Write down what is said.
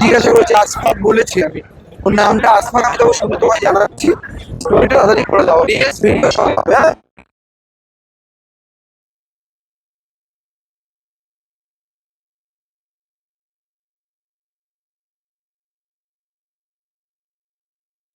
জিজ্ঞাসা করেছি আসফাক বলেছি আমি। ওর নামটা আসফাক আমি তবে শুনে তোমায় জানাচ্ছি। তাড়াতাড়ি করে দাও। ভিডিও সব হবে হ্যাঁ?